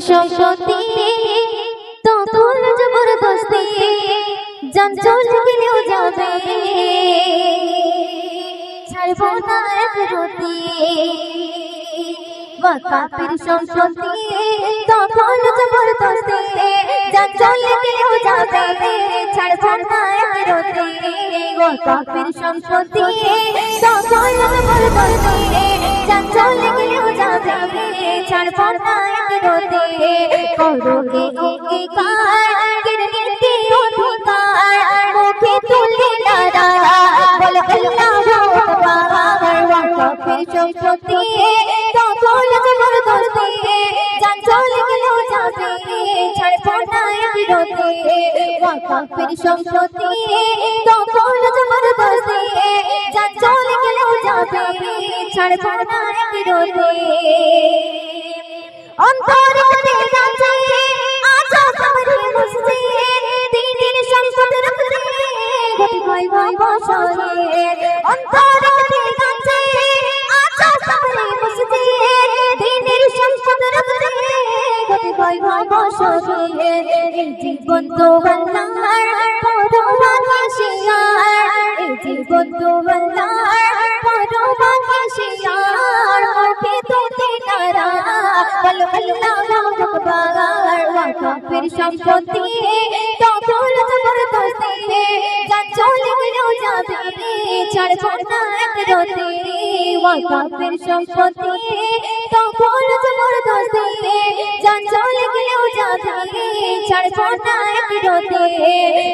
সম্পত্তি তখন জবরদস্তি জান চলে গেলেও যাবে ছাড়বো না এক রতি বাকাপের সম্পত্তি তখন জবরদস্তি জান চলে গেলেও যাবে ছাড়বো না এক রতি বাকাপের সম্পত্তি রতি করোগে অঙ্গীকার কিরমিতে অধিকার মুখে তুলে নারা বল আল্লাহু আকবার ওয়াকাফের সম্পত্তি। তখন জবরদস্তি জান চলে গেলেও যাবে। ছাড়বো না বিরতি ওয়াকাফের সম্পত্তি। তখন জবরদস্তি জান চলে গেলেও যাবে। ছাড়বো না বিরতি জীবন তো বল্লার পরবানে শিয়ার এই জীবন তো বল্লার পরবানে শিয়ার আল্লাহু আকবার ওয়াকাফের সম্পত্তি তখন জবরদস্তি জান চলে গেলেও যাবে ছাড়বো না এক রতি সম্পত্তি তখন জবরদস্তি জান চলে গেলেও যাবে ছাড়বো না এক রতি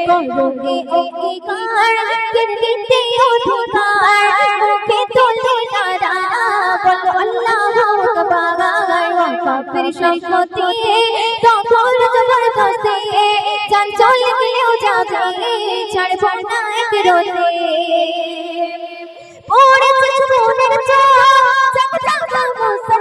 করোগে অঙ্গীকার কিরমিতে অধিকার ওয়াকাফের সম্পত্তি তখন জবরদস্তি জান চলে গেলেও যাবে ছাড়বো না এক রতি পড়েছে সুমনের চোখ জাগজাগা মুসলমান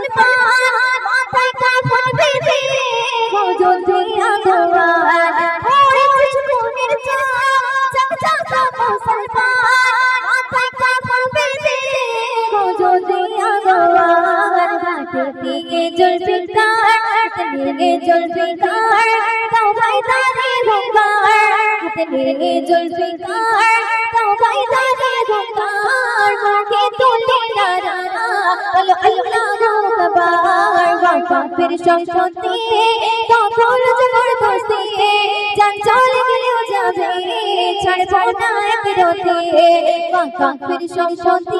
ঘাটে দিয়ে কার হাতে নিয়ে জলবে কার তাও ভাই দাঁড়ে ভঙ্গার হাতে নিয়ে জলবে কার তাও ভাই দাঁড়ে ভঙ্গার মুখে তোলে নারা বলো আল্লাহু আকবার ওয়াকাফের সম্পত্তি তখন জবরদস্তি জান চলে গেলেও যাবে, ছাড়বো না এক রতি ওয়াকাফের সম্পত্তি